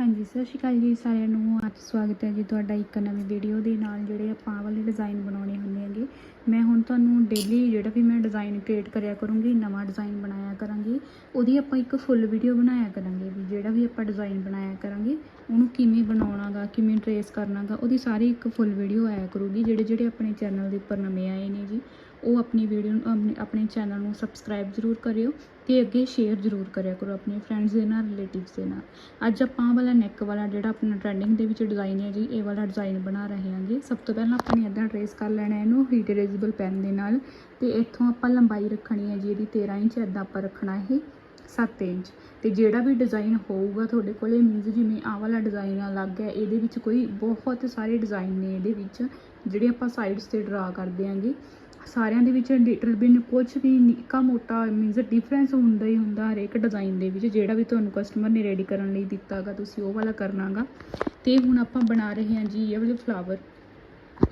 ਹਾਂਜੀ, ਸਤਿ ਸ਼੍ਰੀ ਅਕਾਲ ਜੀ ਸਾਰਿਆਂ ਨੂੰ। ਅੱਜ ਸਵਾਗਤ ਹੈ ਜੀ ਤੁਹਾਡਾ ਇੱਕ ਨਵੀਂ ਵੀਡੀਓ ਦੇ ਨਾਲ, ਜਿਹੜੇ ਆਪਾਂ ਆਹ ਵਾਲੇ ਡਿਜ਼ਾਈਨ ਬਣਾਉਣੇ ਹੁੰਦੇ ਹੈਗੇ। ਮੈਂ ਹੁਣ ਤੁਹਾਨੂੰ ਡੇਲੀ ਜਿਹੜਾ ਵੀ ਮੈਂ ਡਿਜ਼ਾਈਨ ਕ੍ਰੀਏਟ ਕਰਿਆ ਕਰੂੰਗੀ, ਨਵਾਂ ਡਿਜ਼ਾਈਨ ਬਣਾਇਆ ਕਰਾਂਗੀ। ਉਹਦੀ ਆਪਾਂ ਇੱਕ ਫੁੱਲ ਵੀਡੀਓ ਬਣਾਇਆ ਕਰਾਂਗੇ ਵੀ ਜਿਹੜਾ ਵੀ ਆਪਾਂ ਡਿਜ਼ਾਈਨ ਬਣਾਇਆ ਕਰਾਂਗੇ, ਉਹਨੂੰ ਕਿਵੇਂ ਬਣਾਉਣਾਗਾ, ਕਿਵੇਂ ਟਰੇਸ ਕਰਨਾਗਾ, ਉਹਦੀ ਸਾਰੀ ਇੱਕ ਫੁੱਲ ਵੀਡੀਓ ਆਇਆ ਕਰੂਗੀ ਜਿਹੜੇ ਜਿਹੜੇ ਆਪਣੇ ਚੈਨਲ ਦੇ ਉੱਪਰ ਨਵੇਂ ਆਏ ਨੇ ਜੀ। ਉਹ ਆਪਣੀ ਵੀਡੀਓ ਨੂੰ, ਆਪਣੇ- ਆਪਣੇ ਚੈਨਲ ਨੂੰ ਸਬਸਕ੍ਰਾਈਬ ਜ਼ਰੂਰ ਕਰਿਓ ਤੇ ਅੱਗੇ ਸ਼ੇਅਰ ਜ਼ਰੂਰ ਕਰਿਆ ਕਰੋ ਆਪਣੇ ਫਰੈਂਡਸ ਦੇ ਨਾਲ ਰਿਲੇਟਿਵਸ ਦੇ ਨਾਲ। ਅੱਜ ਆਪਾਂ ਆਹ ਵਾਲਾ ਨੈਕ ਵਾਲਾ ਜਿਹੜਾ ਆਪਣਾ ਟ੍ਰੈਂਡਿੰਗ ਦੇ ਵਿੱਚ ਡਿਜ਼ਾਈਨ ਹੈ ਜੀ, ਇਹ ਵਾਲਾ ਡਿਜ਼ਾਈਨ ਬਣਾ ਰਹੇ ਹਾਂਗੇ ਸਭ ਤੋਂ ਪਹਿਲਾਂ ਆਪਾਂ ਨੇ ਇੱਦਾਂ ਟਰੇਸ ਕਰ ਲੈਣਾ ਇਹਨੂੰ ਹੀਟ ਇਰੇਜ਼ੇਬਲ ਪੈਨ ਦੇ ਨਾਲ। ਤੇ ਇੱਥੋਂ ਆਪਾਂ ਲੰਬਾਈ ਰੱਖਣੀ ਹੈ ਜੀ, ਇਹਦੀ 13 ਇੰਚ ਇੱਦਾਂ ਆਪਾਂ ਰੱਖਣਾ ਇਹ 7 ਇੰਚ। ਤੇ ਜਿਹੜਾ ਵੀ ਡਿਜ਼ਾਈਨ ਹੋਊਗਾ ਤੁਹਾਡੇ ਕੋਲੇ ਮੀਨਸ ਜਿਵੇਂ ਆਹ ਵਾਲਾ ਡਿਜ਼ਾਈਨ ਅਲੱਗ ਹੈ, ਇਹਦੇ ਵਿੱਚ ਕੋਈ ਬਹੁਤ ਸਾਰੇ ਡਿਜ਼ਾਈਨ ਨੇ ਇਹਦੇ ਵਿੱਚ, ਜਿਹੜੇ ਆਪਾਂ ਸਾਈਡਸ ਤੇ ਡਰਾ ਕਰਦੇ ਆਂਗੇ ਸਾਰਿਆਂ ਦੇ ਵਿੱਚ ਲਿਟਲ ਬਿਨ ਕੁਝ ਵੀ ਨਿੱਕਾ ਮੋਟਾ ਮੀਨਸ ਡਿਫਰੈਂਸ ਹੁੰਦਾ ਹੀ ਹੁੰਦਾ ਹਰੇਕ ਡਿਜ਼ਾਈਨ ਦੇ ਵਿੱਚ, ਜਿਹੜਾ ਵੀ ਤੁਹਾਨੂੰ ਕਸਟਮਰ ਨੇ ਰੈਡੀ ਕਰਨ ਲਈ ਦਿੱਤਾਗਾ, ਤੁਸੀਂ ਉਹ ਵਾਲਾ ਕਰਨਾਗਾ। ਤੇ ਹੁਣ ਆਪਾਂ ਬਣਾ ਰਹੇ ਹਾਂ ਜੀ, ਇਹ ਵਾਲੇ ਫਲਾਵਰ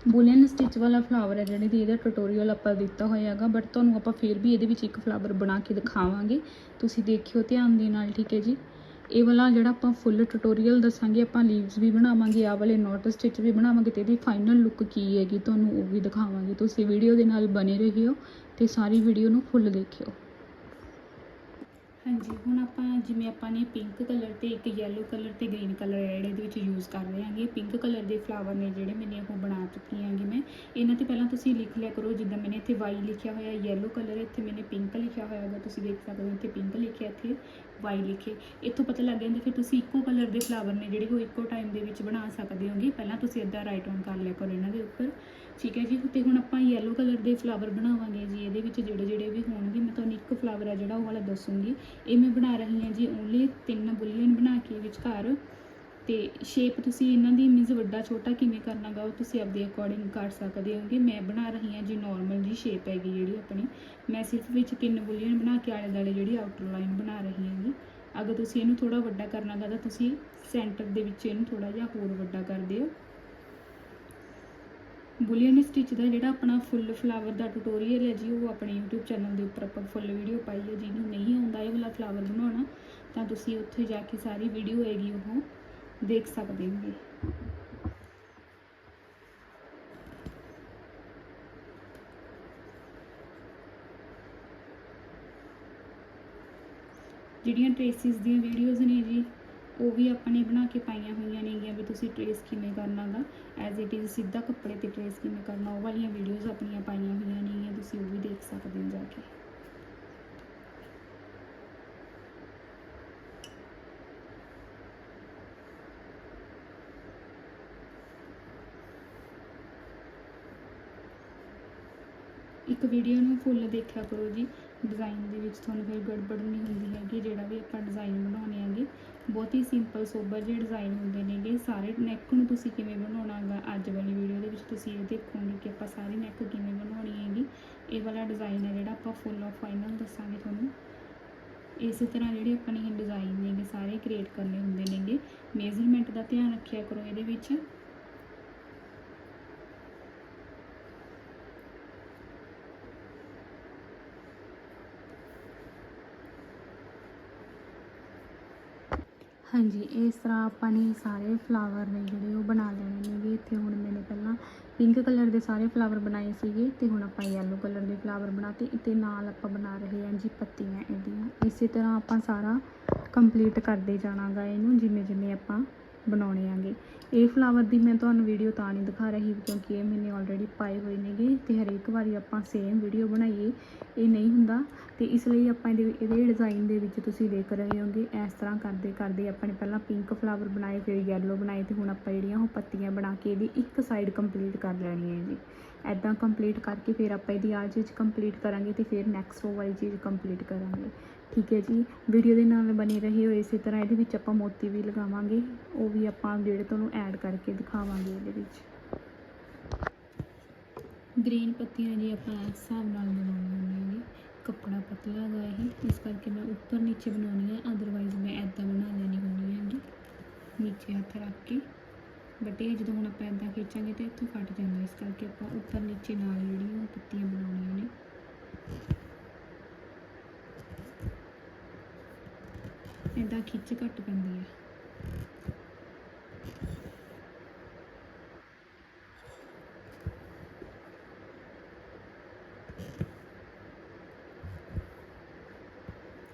ਬੁਲੀਅਨ ਸਟਿਚ ਵਾਲਾ ਫਲਾਵਰ ਹੈ ਜਿਹੜੇ ਦੀ ਇਹਦਾ ਟਿਊਟੋਰੀਅਲ ਆਪਾਂ ਦਿੱਤਾ ਹੋਇਆ ਹੈਗਾ ਬਟ ਤੁਹਾਨੂੰ ਆਪਾਂ ਫਿਰ ਵੀ ਇਹਦੇ ਵਿੱਚ ਇੱਕ ਫਲਾਵਰ ਬਣਾ ਕੇ ਦਿਖਾਵਾਂਗੇ। ਤੁਸੀਂ ਦੇਖਿਓ ਧਿਆਨ ਦੇ ਨਾਲ, ਠੀਕ ਹੈ ਜੀ? ਇਹ ਵਾਲਾ ਜਿਹੜਾ ਆਪਾਂ ਫੁੱਲ ਟਿਊਟੋਰੀਅਲ ਦੱਸਾਂਗੇ, ਆਪਾਂ ਲੀਵਸ ਵੀ ਬਣਾਵਾਂਗੇ ਆ ਵਾਲੇ ਨੋਟ ਸਟਿਚ ਵੀ ਬਣਾਵਾਂਗੇ ਤੇ ਇਹਦੀ ਫਾਈਨਲ ਲੁੱਕ ਕੀ ਹੈਗੀ ਤੁਹਾਨੂੰ ਉਹ ਵੀ ਦਿਖਾਵਾਂਗੇ। ਤੁਸੀਂ ਵੀਡੀਓ ਦੇ ਨਾਲ ਬਨੇ ਰਹਿਓ ਤੇ ਸਾਰੀ ਵੀਡੀਓ ਨੂੰ ਫੁੱਲ ਦੇਖਿਓ। ਹਾਂਜੀ, ਹੁਣ ਆਪਾਂ ਜਿਵੇਂ ਆਪਾਂ ਨੇ ਪਿੰਕ ਕਲਰ ਤੇ ਇੱਕ ਯੈਲੋ ਕਲਰ ਤੇ ਗ੍ਰੀਨ ਕਲਰ ਜਿਹੜੇ ਇਹਦੇ ਵਿੱਚ ਯੂਜ਼ ਕਰ ਰਹੇ ਹਾਂਗੇ ਪਿੰਕ ਕਲਰ ਦੇ ਫਲਾਵਰ ਨੇ ਜਿਹੜੇ ਮੈਨੇ ਉਹ ਬਣਾ ਚੁੱਕੀ ਹਾਂਗੀ ਇਹਨਾਂ ਤੇ ਪਹਿਲਾਂ ਤੁਸੀਂ ਲਿਖ ਲਿਆ ਕਰੋ, ਜਿੱਦਾਂ ਮੈਨੇ ਇੱਥੇ ਵਾਈ ਲਿਖਿਆ ਹੋਇਆ ਯੈਲੋ ਕਲਰ ਇੱਥੇ ਮੈਨੇ ਪਿੰਕ ਲਿਖਿਆ ਹੋਇਆ ਹੈਗਾ, ਤੁਸੀਂ ਦੇਖ ਸਕਦੇ ਹੋ ਇੱਥੇ ਪਿੰਕ ਲਿਖਿਆ, ਇੱਥੇ ਵਾਈ ਲਿਖੇ। ਇੱਥੋਂ ਪਤਾ ਲੱਗ ਜਾਂਦਾ ਫਿਰ ਤੁਸੀਂ ਇੱਕੋ ਕਲਰ ਦੇ ਫਲਾਵਰ ਨੇ ਜਿਹੜੇ ਉਹ ਇੱਕੋ ਟਾਈਮ ਦੇ ਵਿੱਚ ਬਣਾ ਸਕਦੇ ਹੋਗੇ। ਪਹਿਲਾਂ ਤੁਸੀਂ ਇੱਦਾਂ ਰਾਈਟ ਔਨ ਕਰ ਲਿਆ ਕਰੋ ਇਹਨਾਂ ਦੇ ਉੱਪਰ। ਠੀਕ ਹੈ ਜੀ, ਤੇ ਹੁਣ ਆਪਾਂ ਯੈਲੋ ਕਲਰ ਦੇ ਫਲਾਵਰ ਬਣਾਵਾਂਗੇ ਜੀ। ਇਹਦੇ ਵਿੱਚ ਜਿਹੜੇ ਜਿਹੜੇ ਵੀ ਹੋਣਗੇ, ਮੈਂ ਤੁਹਾਨੂੰ ਇੱਕ ਫਲਾਵਰ ਆ ਜਿਹੜਾ ਉਹ ਵਾਲਾ ਦੱਸੂੰਗੀ। ਇਹ ਮੈਂ ਬਣਾ ਰਹੀ ਹਾਂ ਜੀ ਓਨਲੀ ਤਿੰਨ ਬੁਲੀਅਨ ਬਣਾ ਕੇ ਵਿਚਕਾਰ। ਤੇ ਸ਼ੇਪ ਤੁਸੀਂ ਇਹਨਾਂ ਦੀ ਮੀਨਸ ਵੱਡਾ ਛੋਟਾ ਕਿਵੇਂ ਕਰਨਾਗਾ ਉਹ ਤੁਸੀਂ ਆਪਦੇ ਅਕੋਰਡਿੰਗ ਕਰ ਸਕਦੇ ਹੋਗੇ। ਮੈਂ ਬਣਾ ਰਹੀ ਹਾਂ ਜੀ ਨਾਰਮਲ ਜੀ ਸ਼ੇਪ ਹੈਗੀ ਜਿਹੜੀ ਆਪਣੀ। ਮੈਂ ਸਿਰਫ ਵਿੱਚ ਤਿੰਨ ਬੁਲੀਅਨ ਬਣਾ ਕੇ ਆਲੇ ਦਾਲੇ ਜਿਹੜੀ ਆਊਟਰ ਲਾਈਨ ਬਣਾ ਰਹੀ ਹਾਂ ਜੀ। ਅਗਰ ਤੁਸੀਂ ਇਹਨੂੰ ਥੋੜਾ ਵੱਡਾ ਕਰਨਾਗਾ ਤਾਂ ਤੁਸੀਂ ਸੈਂਟਰ ਦੇ ਵਿੱਚ ਇਹਨੂੰ ਥੋੜਾ ਜਿਹਾ ਹੋਰ ਵੱਡਾ ਕਰ ਦਿਓ। ਬੁਲੀਅਨ ਸਟਿਚ ਦਾ ਜਿਹੜਾ ਆਪਣਾ ਫੁੱਲ ਫਲਾਵਰ ਦਾ ਟਿਊਟੋਰੀਅਲ ਹੈ ਜੀ, ਉਹ ਆਪਣੇ YouTube ਚੈਨਲ ਦੇ ਉੱਪਰ ਆਪਾਂ ਫੁੱਲ ਵੀਡੀਓ ਪਾਈ ਹੈ। ਜਿਹਨੂੰ ਨਹੀਂ ਆਉਂਦਾ ਇਹ ਵਾਲਾ ਫਲਾਵਰ ਬਣਾਉਣਾ, ਤਾਂ ਤੁਸੀਂ ਉੱਥੇ ਜਾ ਕੇ ਸਾਰੀ ਵੀਡੀਓ ਹੈਗੀ ਉਹ ਦੇਖ ਸਕਦੇ ਹੋਗੇ ਜਿਹੜੀਆਂ ਟ੍ਰੇਸਿਸ ਦੀਆਂ ਵੀਡੀਓਜ਼ ਨੇ ਜੀ ਉਹ ਵੀ ਆਪਾਂ ਨੇ ਬਣਾ ਕੇ ਪਾਈਆਂ ਹੋਈਆਂ ਨੇਗੀਆਂ ਵੀ ਤੁਸੀਂ ਟ੍ਰੇਸ ਕਿਵੇਂ ਕਰਨਾਗਾ ਐਜ਼ ਇਟ ਇਜ਼ ਸਿੱਧਾ ਕੱਪੜੇ ਤੇ ਟ੍ਰੇਸ ਕਿਵੇਂ ਕਰਨਾ ਉਹ ਵਾਲੀਆਂ ਵੀਡੀਓਜ਼ ਆਪਣੀਆਂ ਪਾਈਆਂ ਹੋਈਆਂ ਨੇਗੀਆਂ ਤੁਸੀਂ ਉਹ ਵੀ ਦੇਖ ਸਕਦੇ ਹੋ ਜਾ ਕੇ ਇੱਕ ਵੀਡੀਓ ਨੂੰ ਫੁੱਲ ਦੇਖਿਆ ਕਰੋ ਜੀ। ਡਿਜ਼ਾਈਨ ਦੇ ਵਿੱਚ ਤੁਹਾਨੂੰ ਫਿਰ ਗੜਬੜ ਨਹੀਂ ਹੁੰਦੀ ਹੈਗੀ, ਜਿਹੜਾ ਵੀ ਆਪਾਂ ਡਿਜ਼ਾਈਨ ਬਣਾਉਣੇ ਹੈਗੇ। ਬਹੁਤ ਹੀ ਸਿੰਪਲ ਸੋਬਰ ਜਿਹੇ ਡਿਜ਼ਾਈਨ ਹੁੰਦੇ ਨੇਗੇ। ਸਾਰੇ ਨੈਕ ਨੂੰ ਤੁਸੀਂ ਕਿਵੇਂ ਬਣਾਉਣਾ ਗਾ ਅੱਜ ਵਾਲੀ ਵੀਡੀਓ ਦੇ ਵਿੱਚ ਤੁਸੀਂ ਇਹ ਦੇਖੋਗੇ ਕਿ ਆਪਾਂ ਸਾਰੀ ਨੈਕ ਕਿਵੇਂ ਬਣਾਉਣੀ ਹੈਗੀ। ਇਹ ਵਾਲਾ ਡਿਜ਼ਾਈਨ ਹੈ ਜਿਹੜਾ ਆਪਾਂ ਫੁੱਲ ਆਫ ਫਾਈਨਲ ਦੱਸਾਂਗੇ ਤੁਹਾਨੂੰ। ਇਸੇ ਤਰ੍ਹਾਂ ਜਿਹੜੇ ਆਪਾਂ ਨੇ ਇਹ ਡਿਜ਼ਾਈਨ ਨੇਗੇ, ਸਾਰੇ ਕ੍ਰੀਏਟ ਕਰਨੇ ਹੁੰਦੇ ਨੇਗੇ। ਮੇਜ਼ਰਮੈਂਟ ਦਾ ਧਿਆਨ ਰੱਖਿਆ ਕਰੋ ਇਹਦੇ ਵਿੱਚ। ਹਾਂਜੀ, ਇਸ ਤਰ੍ਹਾਂ ਆਪਾਂ ਨੇ ਸਾਰੇ ਫਲਾਵਰ ਨੇ ਜਿਹੜੇ ਉਹ ਬਣਾ ਲੈਣੇ ਨੇਗੇ। ਇੱਥੇ ਹੁਣ ਮੈਨੇ ਪਹਿਲਾਂ ਪਿੰਕ ਕਲਰ ਦੇ ਸਾਰੇ ਫਲਾਵਰ ਬਣਾਏ ਸੀਗੇ ਤੇ ਹੁਣ ਆਪਾਂ ਯੈਲੋ ਕਲਰ ਦੇ ਫਲਾਵਰ ਬਣਾਤੇ ਤੇ ਨਾਲ ਆਪਾਂ ਬਣਾ ਰਹੇ ਹਾਂ ਜੀ ਪੱਤੀਆਂ ਇਹਦੀਆਂ। ਇਸੇ ਤਰ੍ਹਾਂ ਆਪਾਂ ਸਾਰਾ ਕੰਪਲੀਟ ਕਰਦੇ ਜਾਣਾਗਾ ਇਹਨੂੰ ਜਿਵੇਂ ਜਿਵੇਂ ਆਪਾਂ ਬਣਾਉਣੇ ਆਗੇ। ਇਹ ਫਲਾਵਰ ਦੀ ਮੈਂ ਤੁਹਾਨੂੰ ਵੀਡੀਓ ਤਾਂ ਨਹੀਂ ਦਿਖਾ ਰਹੀ ਕਿਉਂਕਿ ਇਹ ਮੈਨੇ ਆਲਰੇਡੀ ਪਾਏ ਹੋਏ ਨੇਗੇ ਤੇ ਹਰੇਕ ਵਾਰੀ ਆਪਾਂ ਸੇਮ ਵੀਡੀਓ ਬਣਾਈਏ, ਇਹ ਨਹੀਂ ਹੁੰਦਾ। ਤੇ ਇਸ ਲਈ ਆਪਾਂ ਇਹਦੇ ਇਹਦੇ ਡਿਜ਼ਾਈਨ ਦੇ ਵਿੱਚ ਤੁਸੀਂ ਦੇਖ ਰਹੇ ਹੋਗੇ, ਇਸ ਤਰ੍ਹਾਂ ਕਰਦੇ ਕਰਦੇ ਆਪਾਂ ਨੇ ਪਹਿਲਾਂ ਪਿੰਕ ਫਲਾਵਰ ਬਣਾਏ, ਫਿਰ ਯੈਲੋ ਬਣਾਏ ਤੇ ਹੁਣ ਆਪਾਂ ਜਿਹੜੀਆਂ ਉਹ ਪੱਤੀਆਂ ਬਣਾ ਕੇ ਇਹਦੀ ਇੱਕ ਸਾਈਡ ਕੰਪਲੀਟ ਕਰ ਲੈਣੀ ਹੈ ਜੀ। ਐਦਾਂ ਕੰਪਲੀਟ ਕਰਕੇ ਫਿਰ ਆਪਾਂ ਇਹਦੀ ਆਹ ਚੀਜ਼ ਕੰਪਲੀਟ ਕਰਾਂਗੇ ਤੇ ਫਿਰ ਨੈਕਸਟ ਉਹ ਵਾਲੀ ਚੀਜ਼ ਕੰਪਲੀਟ ਕਰਾਂਗੇ। ਠੀਕ ਹੈ ਜੀ। ਵੀਡੀਓ ਦੇ ਨਾਲ ਬਣੇ ਰਹੇ ਹੋ ਇਸੇ ਤਰ੍ਹਾਂ ਇਹਦੇ ਵਿੱਚ ਆਪਾਂ ਮੋਤੀ ਵੀ ਲਗਾਵਾਂਗੇ। ਉਹ ਵੀ ਆਪਾਂ ਜਿਹੜੇ ਤੁਹਾਨੂੰ ਐਡ ਕਰਕੇ ਦਿਖਾਵਾਂਗੇ ਇਹਦੇ ਵਿੱਚ। ਗ੍ਰੀਨ ਪੱਤੀਆਂ ਜੀ ਆਪਾਂ ਇਸ ਹਿਸਾਬ ਨਾਲ ਬਣਾਉਣੀਆਂ ਨੇ ਕੱਪੜਾ ਪਤਲਾ ਹੈਗਾ ਇਹ ਇਸ ਕਰਕੇ ਮੈਂ ਉੱਪਰ ਨੀਚੇ ਬਣਾਉਣੀ ਹੈ ਅਦਰਵਾਈਜ਼ ਮੈਂ ਐਦਾਂ ਬਣਾ ਲੈਣੀ ਹੁੰਦੀ ਹੈਗੀ ਨੀਚੇ ਹੱਥ ਰੱਖ ਕੇ। ਬਟ ਇਹ ਜਦੋਂ ਹੁਣ ਆਪਾਂ ਐਦਾਂ ਖਿੱਚਾਂਗੇ ਤਾਂ ਇੱਥੋਂ ਫਟ ਜਾਂਦਾ। ਇਸ ਕਰਕੇ ਆਪਾਂ ਉੱਪਰ ਨੀਚੇ ਨਾਲ ਜਿਹੜੀਆਂ ਉਹ ਪੱਤੀਆਂ ਬਣਾਉਣੀਆਂ ਨੇ। ਇਦਾਂ ਖਿੱਚ ਘੱਟ ਪੈਂਦੀ ਹੈ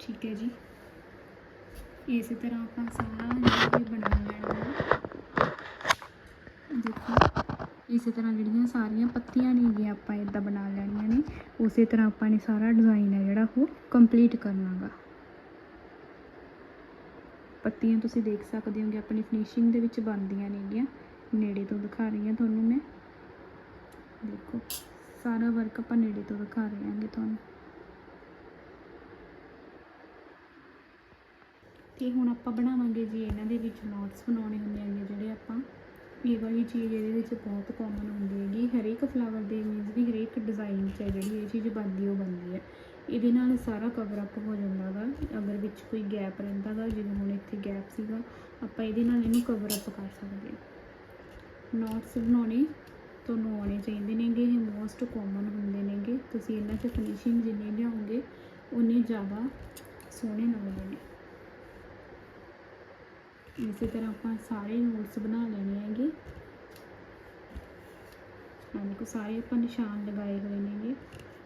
ਠੀਕ ਹੈ ਜੀ। ਇਸੇ ਤਰ੍ਹਾਂ ਆਪਾਂ ਸਾਰਾ ਇਹ ਬਣਾ ਲੈਣਾ ਦੇਖੋ, ਇਸੇ ਤਰ੍ਹਾਂ ਜਿਹੜੀਆਂ ਸਾਰੀਆਂ ਪੱਤੀਆਂ ਨੇ ਜੀ ਆਪਾਂ ਇਦਾਂ ਬਣਾ ਲੈਣੀਆਂ ਨੇ। ਉਸੇ ਤਰ੍ਹਾਂ ਆਪਾਂ ਨੇ ਸਾਰਾ ਡਿਜ਼ਾਈਨ ਹੈ ਜਿਹੜਾ ਉਹ ਕੰਪਲੀਟ ਕਰ ਲਾਂਗਾ। ਪੱਤੀਆਂ ਤੁਸੀਂ ਦੇਖ ਸਕਦੇ ਹੋਗੇ, ਆਪਣੀ ਫਿਨਿਸ਼ਿੰਗ ਦੇ ਵਿੱਚ ਬਣਦੀਆਂ ਨੇਗੀਆਂ ਨੇੜੇ ਤੋਂ ਦਿਖਾ ਰਹੀ ਹਾਂ ਤੁਹਾਨੂੰ ਮੈਂ। ਦੇਖੋ, ਸਾਰਾ ਵਰਕ ਆਪਾਂ ਨੇੜੇ ਤੋਂ ਦਿਖਾ ਰਹੇ ਹਾਂਗੇ ਤੁਹਾਨੂੰ। ਤੇ ਹੁਣ ਆਪਾਂ ਬਣਾਵਾਂਗੇ ਜੀ ਇਹਨਾਂ ਦੇ ਵਿੱਚ ਨੋਟਸ ਬਣਾਉਣੇ ਹੁੰਦੇ ਹੈਗੇ, ਜਿਹੜੇ ਆਪਾਂ ਇਹ ਵਾਲੀ ਚੀਜ਼ ਇਹਦੇ ਵਿੱਚ ਬਹੁਤ ਕਾਮਨ ਹੁੰਦੀ ਹੈਗੀ। ਹਰੇਕ ਫਲਾਵਰ ਦੇ ਮੀਨਸ ਵੀ ਹਰੇਕ ਡਿਜ਼ਾਈਨ 'ਚ ਹੈ ਜਿਹੜੀ ਇਹ ਚੀਜ਼ ਬਣਦੀ, ਉਹ ਬਣਦੀ ਹੈ। ਇਹਦੇ ਨਾਲ ਸਾਰਾ ਕਵਰ ਅਪ ਹੋ ਜਾਂਦਾ ਗਾ ਅਗਰ ਵਿੱਚ ਕੋਈ ਗੈਪ ਰਹਿੰਦਾ ਗਾ ਜਿਵੇਂ ਹੁਣ ਇੱਥੇ ਗੈਪ ਸੀਗਾ, ਆਪਾਂ ਇਹਦੇ ਨਾਲ ਇਹਨੂੰ ਕਵਰ ਅਪ ਕਰ ਸਕਦੇ ਹਾਂ। ਨੋਟਸ ਬਣਾਉਣੇ ਤੁਹਾਨੂੰ ਆਉਣੇ ਚਾਹੀਦੇ ਨੇਗੇ, ਇਹ ਮੋਸਟ ਕਾਮਨ ਹੁੰਦੇ ਨੇਗੇ। ਤੁਸੀਂ ਇਹਨਾਂ 'ਚ ਫਿਨਿਸ਼ਿੰਗ ਜਿੰਨੀ ਲਿਆਓਗੇ ਉਨੀ ਜ਼ਿਆਦਾ ਸੋਹਣੇ ਲੱਗਦੇ ਨੇ ਇਸੇ ਤਰ੍ਹਾਂ ਆਪਾਂ ਸਾਰੇ ਨੋਟਸ ਬਣਾ ਲੈਣੇ ਹੈਗੇ। ਆਹ ਦੇਖੋ, ਸਾਰੇ ਆਪਾਂ ਨਿਸ਼ਾਨ ਲਗਾਏ ਹੋਏ ਨੇਗੇ।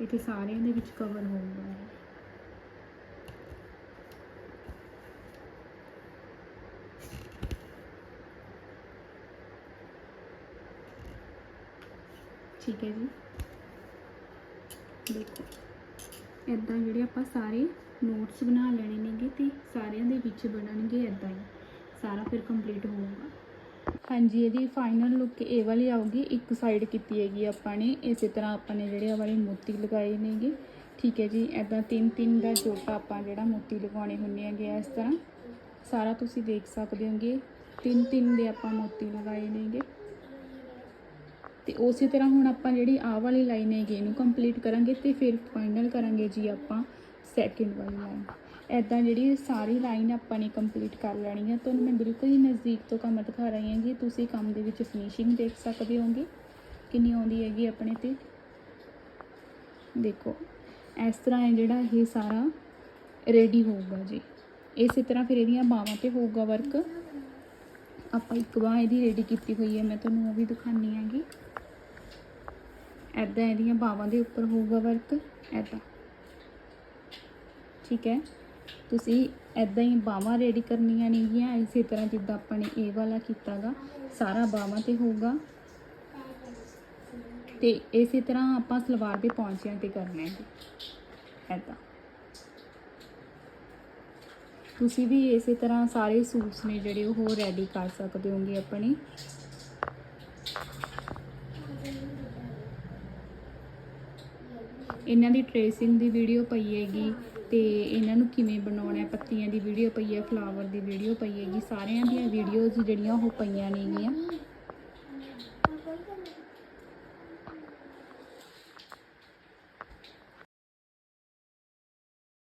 ਇੱਥੇ ਸਾਰਿਆਂ ਦੇ ਵਿੱਚ ਕਵਰ ਹੋਊਗਾ ਠੀਕ ਹੈ ਜੀ। ਦੇਖੋ ਇਦਾਂ ਜਿਹੜੇ ਆਪਾਂ ਸਾਰੇ ਨੋਟਸ ਬਣਾ ਲੈਣੇ ਨੇਗੇ ਤੇ ਸਾਰਿਆਂ ਦੇ ਵਿੱਚ ਬਣਨਗੇ ਇਦਾਂ ਹੀ। ਸਾਰਾ ਫਿਰ ਕੰਪਲੀਟ ਹੋਊਗਾ। ਹਾਂਜੀ, ਇਹਦੀ ਫਾਈਨਲ ਲੁੱਕ ਇਹ ਵਾਲੀ ਆਊਗੀ, ਇੱਕ ਸਾਈਡ ਕੀਤੀ ਹੈਗੀ ਆਪਾਂ ਨੇ, ਇਸੇ ਤਰ੍ਹਾਂ ਆਪਾਂ ਨੇ ਜਿਹੜੇ ਆ ਵਾਲੇ ਮੋਤੀ ਲਗਾਏ ਨੇਗੇ ਠੀਕ ਹੈ ਜੀ ਇਦਾਂ ਤਿੰਨ ਤਿੰਨ ਦਾ ਜੋਟਾ ਆਪਾਂ ਜਿਹੜਾ ਮੋਤੀ ਲਗਾਉਣੇ ਹੁੰਦੇ ਹੈਗੇ ਆ ਇਸ ਤਰ੍ਹਾਂ। ਸਾਰਾ ਤੁਸੀਂ ਦੇਖ ਸਕਦੇ ਹੋਗੇ, ਤਿੰਨ ਤਿੰਨ ਦੇ ਆਪਾਂ ਮੋਤੀ ਲਗਾਏ ਨੇਗੇ ਤੇ ਉਸੇ ਤਰ੍ਹਾਂ ਹੁਣ ਆਪਾਂ ਜਿਹੜੀ ਆਹ ਵਾਲੀ ਲਾਈਨ ਹੈਗੀ, ਇਹਨੂੰ ਕੰਪਲੀਟ ਕਰਾਂਗੇ ਤੇ ਫਿਰ ਫਾਈਨਲ ਕਰਾਂਗੇ ਜੀ ਆਪਾਂ ਸੈਕਿੰਡ ਵਾਲੀ ਲਾਈਨ ਐਦਾਂ ਜਿਹੜੀ ਸਾਰੀ ਲਾਈਨ ਆਪਾਂ ਨੇ ਕੰਪਲੀਟ ਕਰ ਲੈਣੀ ਹੈ ਤੁਹਾਨੂੰ ਮੈਂ ਬਿਲਕੁਲ ਹੀ ਨਜ਼ਦੀਕ ਤੋਂ ਕੰਮ ਦਿਖਾ ਰਹੀ ਹਾਂ ਜੀ ਤੁਸੀਂ ਕੰਮ ਦੇ ਵਿੱਚ ਫਿਨਿਸ਼ਿੰਗ ਦੇਖ ਸਕਦੇ ਹੋਗੇ ਕਿੰਨੀ ਆਉਂਦੀ ਹੈਗੀ ਆਪਣੇ ਤੇ। ਦੇਖੋ, ਇਸ ਤਰ੍ਹਾਂ ਹੈ ਜਿਹੜਾ ਇਹ ਸਾਰਾ ਰੈਡੀ ਹੋਊਗਾ ਜੀ। ਇਸੇ ਤਰ੍ਹਾਂ ਫਿਰ ਇਹਦੀਆਂ ਬਾਹਾਂ ਤੇ ਹੋਊਗਾ ਵਰਕ ਆਪਾਂ ਇੱਕ ਬਾਹ ਇਹਦੀ ਰੈਡੀ ਕੀਤੀ ਹੋਈ ਹੈ, ਮੈਂ ਤੁਹਾਨੂੰ ਉਹ ਵੀ ਦਿਖਾਣੀ ਹੈਗੀ। ਐਦਾਂ ਇਹਦੀਆਂ ਬਾਹਾਂ ਦੇ ਉੱਪਰ ਹੋਊਗਾ ਵਰਕ ਐਦਾਂ ਠੀਕ ਹੈ। ਤੁਸੀਂ ਐਦਾਂ ਹੀ ਬਾਹਾਂ ਰੈਡੀ ਕਰਨੀਆਂ ਨੇਗੀਆਂ, ਇਸੇ ਤਰ੍ਹਾਂ ਜਿੱਦਾਂ ਆਪਾਂ ਨੇ ਇਹ ਵਾਲਾ ਕੀਤਾਗਾ, ਸਾਰਾ ਬਾਹਾਂ ਤੇ ਹੋਊਗਾ। ਤੇ ਇਸੇ ਤਰ੍ਹਾਂ ਆਪਾਂ ਸਲਵਾਰ ਦੇ ਪੌਂਚਿਆਂ ਤੇ ਕਰਨਾ ਹੈ ਐਦਾਂ ਤੁਸੀਂ ਵੀ ਇਸੇ ਤਰ੍ਹਾਂ ਸਾਰੇ ਸੂਟਸ ਨੇ ਜਿਹੜੇ ਉਹ ਰੈਡੀ ਕਰ ਸਕਦੇ ਹੋਗੇ ਆਪਣੇ। ਇਹਨਾਂ ਦੀ ਟ੍ਰੇਸਿੰਗ ਦੀ ਵੀਡੀਓ ਪਈ ਹੈਗੀ। ਤੇ ਇਹਨਾਂ ਨੂੰ ਕਿਵੇਂ ਬਣਾਉਣਾ ਹੈ? ਪੱਤੀਆਂ ਦੀ ਵੀਡੀਓ ਪਈ ਹੈ ਫਲਾਵਰ ਦੀ ਵੀਡੀਓ ਪਈ ਹੈਗੀ, ਸਾਰਿਆਂ ਦੀਆਂ ਵੀਡੀਓਜ਼ ਜਿਹੜੀਆਂ ਉਹ ਪਈਆਂ ਨੇਗੀਆਂ।